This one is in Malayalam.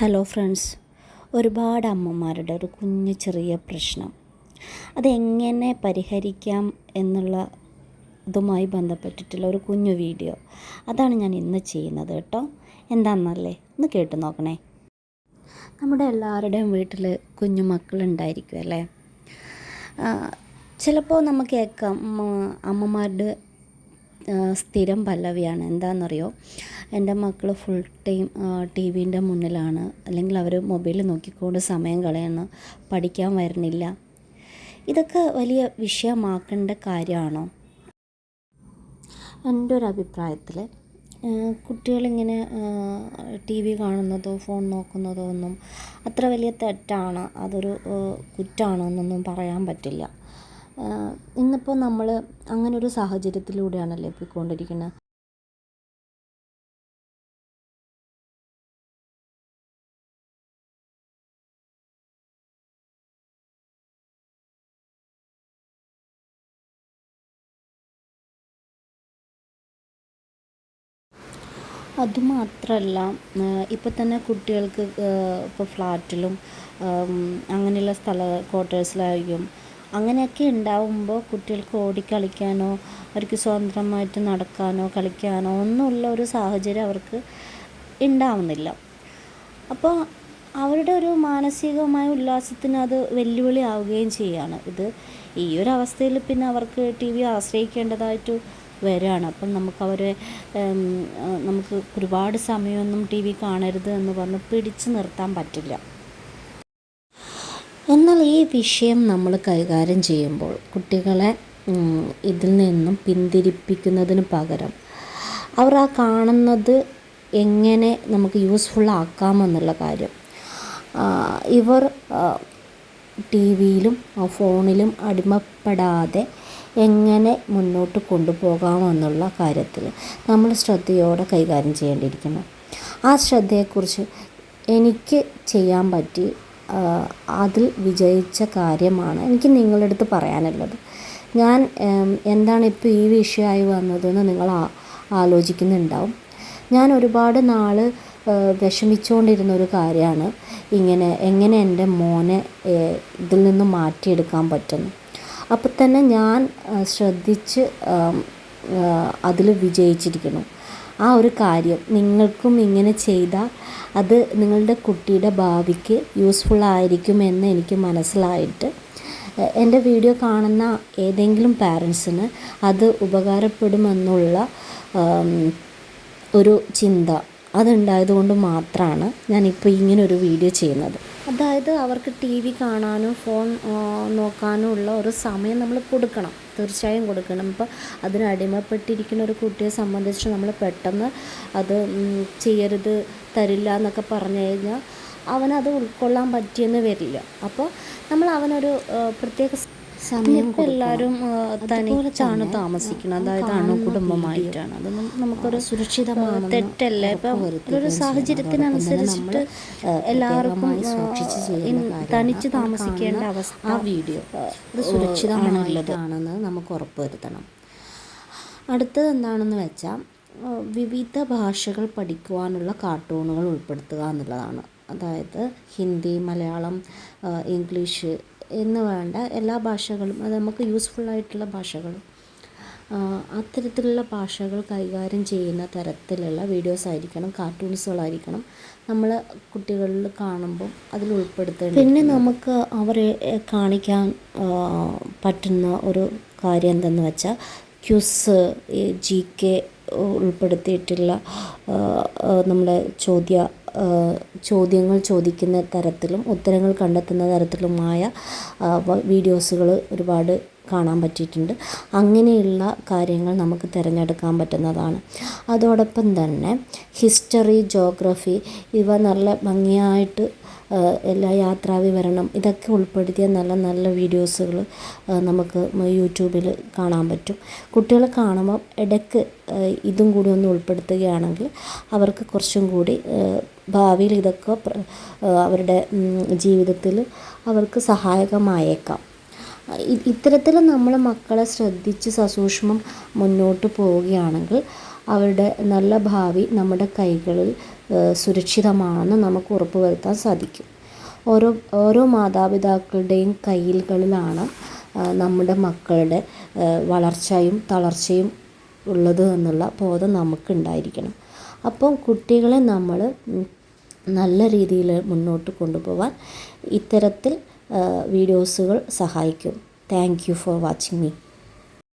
ഹലോ ഫ്രണ്ട്സ് ഒരുപാട് അമ്മമാരുടെ ഒരു കുഞ്ഞു ചെറിയ പ്രശ്നം. അതെങ്ങനെ പരിഹരിക്കാം എന്നുള്ള ഇതുമായി ബന്ധപ്പെട്ടിട്ടുള്ള ഒരു കുഞ്ഞു വീഡിയോ. അതാണ് ഞാൻ ഇന്ന് ചെയ്യുന്നത് കേട്ടോ. എന്താണെന്നല്ലേ ഒന്ന് കേട്ട് നോക്കണേ. നമ്മുടെ എല്ലാവരുടെയും വീട്ടിൽ കുഞ്ഞു മക്കളുണ്ടായിരിക്കും അല്ലേ? ചിലപ്പോൾ നമുക്ക് കേൾക്കാം അമ്മമാരുടെ സ്ഥിരം പല്ലവിയാണ്. എന്താണെന്നറിയോ എന്റെ മക്കൾ ഫുൾ ടൈം ടി വിന്റെ മുന്നിലാണ്. അല്ലെങ്കിൽ അവർ മൊബൈൽ നോക്കിക്കൊണ്ട് സമയം കളയുന്നു. പഠിക്കാൻ വരുന്നില്ല. ഇതൊക്കെ വലിയ വിഷയമാക്കേണ്ട കാര്യമാണോ? എന്റെ ഒരു അഭിപ്രായത്തിൽ കുട്ടികളിങ്ങനെ ടി വി കാണുന്നതോ ഫോൺ നോക്കുന്നതോ ഒന്നും അത്ര വലിയ തെറ്റാണ്. അതൊരു കുറ്റാണോ എന്നൊന്നും പറയാൻ പറ്റില്ല. ഇന്നിപ്പോൾ നമ്മൾ അങ്ങനെ ഒരു സാഹചര്യത്തിലൂടെയാണല്ലേ പോയിക്കൊണ്ടിരിക്കുന്നത് അതുമാത്രമല്ല ഇപ്പം തന്നെ കുട്ടികൾക്ക് ഇപ്പോൾ ഫ്ലാറ്റിലും അങ്ങനെയുള്ള സ്ഥല ക്വാർട്ടേഴ്സിലായിരിക്കും അങ്ങനെയൊക്കെ ഉണ്ടാവുമ്പോൾ കുട്ടികൾക്ക് ഓടിക്കളിക്കാനോ അവർക്ക് സ്വതന്ത്രമായിട്ട് നടക്കാനോ കളിക്കാനോ ഒന്നുമുള്ള ഒരു സാഹചര്യം അവർക്ക് ഉണ്ടാവുന്നില്ല. അപ്പോൾ അവരുടെ ഒരു മാനസികമായ ഉല്ലാസത്തിന് അത് വെല്ലുവിളി ആവുകയും ചെയ്യുകയാണ് ഇത് ഈ ഒരു അവസ്ഥയിൽ പിന്നെ അവർക്ക് ടി വി ആശ്രയിക്കേണ്ടതായിട്ട് വരികയാണ്. അപ്പം നമുക്ക് അവരെ നമുക്ക് ഒരുപാട് സമയമൊന്നും ടി വി കാണരുത് എന്ന് പറഞ്ഞ് പിടിച്ചു നിർത്താൻ പറ്റില്ല. ഈ വിഷയം നമ്മൾ കൈകാര്യം ചെയ്യുമ്പോൾ കുട്ടികളെ ഇതിൽ നിന്നും പിന്തിരിപ്പിക്കുന്നതിന് പകരം അവർ ആ കാണുന്നത് എങ്ങനെ നമുക്ക് യൂസ്ഫുൾ ആക്കാമെന്നുള്ള കാര്യം. ഇവർ ടി വിയിലും ഫോണിലും അടിമപ്പെടാതെ എങ്ങനെ മുന്നോട്ട് കൊണ്ടുപോകാമെന്നുള്ള കാര്യത്തിൽ നമ്മൾ ശ്രദ്ധയോടെ കൈകാര്യം ചെയ്യേണ്ടിയിരിക്കുന്നു. ആ ശ്രദ്ധയെക്കുറിച്ച് എനിക്ക് ചെയ്യാൻ പറ്റി അതിൽ വിജയിച്ച കാര്യമാണ് എനിക്ക് നിങ്ങളുടെ അടുത്ത് പറയാനുള്ളത്. ഞാൻ എന്താണ് ഇപ്പോൾ ഈ വിഷയമായി വന്നതെന്ന് നിങ്ങൾ ആലോചിക്കുന്നുണ്ടാവും. ഞാൻ ഒരുപാട് നാൾ വിഷമിച്ചുകൊണ്ടിരുന്ന ഒരു കാര്യമാണ് ഇങ്ങനെ എങ്ങനെ എന്റെ മോനെ ഇതിൽ നിന്ന് മാറ്റിയെടുക്കാൻ പറ്റുന്നു. അപ്പോൾ തന്നെ ഞാൻ ശ്രദ്ധിച്ച് അതിൽ വിജയിച്ചിരിക്കുന്നു. ആ ഒരു കാര്യം നിങ്ങൾക്കും ഇങ്ങനെ ചെയ്താൽ അത് നിങ്ങളുടെ കുട്ടിയുടെ ഭാവിക്ക് യൂസ്ഫുൾ ആയിരിക്കുമെന്ന് എനിക്ക് മനസ്സിലായിട്ട്. എന്റെ വീഡിയോ കാണുന്ന ഏതെങ്കിലും പാരൻസിന് അത് ഉപകാരപ്പെടുമെന്നുള്ള ഒരു ചിന്ത അതുണ്ടായതുകൊണ്ട് മാത്രമാണ് ഞാനിപ്പോൾ ഇങ്ങനൊരു വീഡിയോ ചെയ്യുന്നത്. അതായത് അവർക്ക് ടി വി കാണാനും ഫോൺ നോക്കാനും ഉള്ള ഒരു സമയം നമ്മൾ കൊടുക്കണം. തീർച്ചയായും കൊടുക്കണം. ഇപ്പോൾ അതിന് അടിമപ്പെട്ടിരിക്കുന്ന ഒരു കുട്ടിയെ സംബന്ധിച്ച് നമ്മൾ പെട്ടെന്ന് അത് ചെയ്യരുത് തരില്ല എന്നൊക്കെ പറഞ്ഞു കഴിഞ്ഞാൽ അവനത് ഉൾക്കൊള്ളാൻ പറ്റിയെന്ന് വരില്ല. അപ്പോൾ നമ്മൾ അവനൊരു പ്രത്യേക സമയം എല്ലാവരും തനിച്ചാണ് താമസിക്കുന്നത്. അതായത് അണുകുടുംബമായിട്ടാണ് അതൊന്നും നമുക്കൊരു സുരക്ഷിതമാണ് തെറ്റല്ല. ഇപ്പം ഒരു സാഹചര്യത്തിനനുസരിച്ചിട്ട് എല്ലാവർക്കും തനിച്ച് താമസിക്കേണ്ട അവസ്ഥ. ആ വീഡിയോ അത് സുരക്ഷിതമാണുള്ളതാണെന്ന് നമുക്ക് ഉറപ്പുവരുത്തണം അടുത്തത് എന്താണെന്ന് വെച്ചാൽ വിവിധ ഭാഷകൾ പഠിക്കുവാനുള്ള കാർട്ടൂണുകൾ ഉൾപ്പെടുത്തുക എന്നുള്ളതാണ്. അതായത് ഹിന്ദി മലയാളം ഇംഗ്ലീഷ് എന്ന് വേണ്ട എല്ലാ ഭാഷകളും അത് നമുക്ക് യൂസ്ഫുൾ ആയിട്ടുള്ള ഭാഷകളും അത്തരത്തിലുള്ള ഭാഷകൾ കൈകാര്യം ചെയ്യുന്ന തരത്തിലുള്ള വീഡിയോസ് ആയിരിക്കണം കാർട്ടൂൺസുകളായിരിക്കണം നമ്മൾ കുട്ടികളിൽ കാണുമ്പോൾ അതിൽ ഉൾപ്പെടുത്തേണ്ടത്. പിന്നെ നമുക്ക് അവരെ കാണിക്കാൻ പറ്റുന്ന ഒരു കാര്യം എന്തെന്ന് വെച്ചാൽ ക്യൂസ് ജി കെ ഉൾപ്പെടുത്തിയിട്ടുള്ള നമ്മുടെ ചോദ്യ ചോദ്യങ്ങൾ ചോദിക്കുന്ന തരത്തിലും ഉത്തരങ്ങൾ കണ്ടെത്തുന്ന തരത്തിലുമായ വീഡിയോസുകൾ ഒരുപാട് കാണാൻ പറ്റിയിട്ടുണ്ട്. അങ്ങനെയുള്ള കാര്യങ്ങൾ നമുക്ക് തിരഞ്ഞെടുക്കാൻ പറ്റുന്നതാണ്. അതോടൊപ്പം തന്നെ ഹിസ്റ്ററി ജോഗ്രഫി ഇവ നല്ല ഭംഗിയായിട്ട് എല്ലാ യാത്രാ വിവരണം ഇതൊക്കെ ഉൾപ്പെടുത്തിയ നല്ല നല്ല വീഡിയോസുകൾ നമുക്ക് യൂട്യൂബിൽ കാണാൻ പറ്റും. കുട്ടികളെ കാണുമ്പോൾ ഇടയ്ക്ക് ഇതും കൂടി ഒന്ന് ഉൾപ്പെടുത്തുകയാണെങ്കിൽ അവർക്ക് കുറച്ചും കൂടി ഭാവിയിൽ ഇതൊക്കെ അവരുടെ ജീവിതത്തിൽ അവർക്ക് സഹായകമായേക്കാം. ഇത്തരത്തിൽ നമ്മൾ മക്കളെ ശ്രദ്ധിച്ച് സസൂക്ഷ്മം മുന്നോട്ട് പോവുകയാണെങ്കിൽ അവരുടെ നല്ല ഭാവി നമ്മുടെ കൈകളിൽ സുരക്ഷിതമാണെന്ന് നമുക്ക് ഉറപ്പുവരുത്താൻ സാധിക്കും. ഓരോ ഓരോ മാതാപിതാക്കളുടെയും കയ്യിലുകളിലാണ് നമ്മുടെ മക്കളുടെ വളർച്ചയും തളർച്ചയും ഉള്ളത് എന്നുള്ള ബോധം നമുക്കുണ്ടായിരിക്കണം. അപ്പം കുട്ടികളെ നമ്മൾ നല്ല രീതിയിൽ മുന്നോട്ട് കൊണ്ടുപോകാൻ ഇത്തരത്തിൽ വീഡിയോസുകൾ സഹായിക്കും. Thank you for watching me.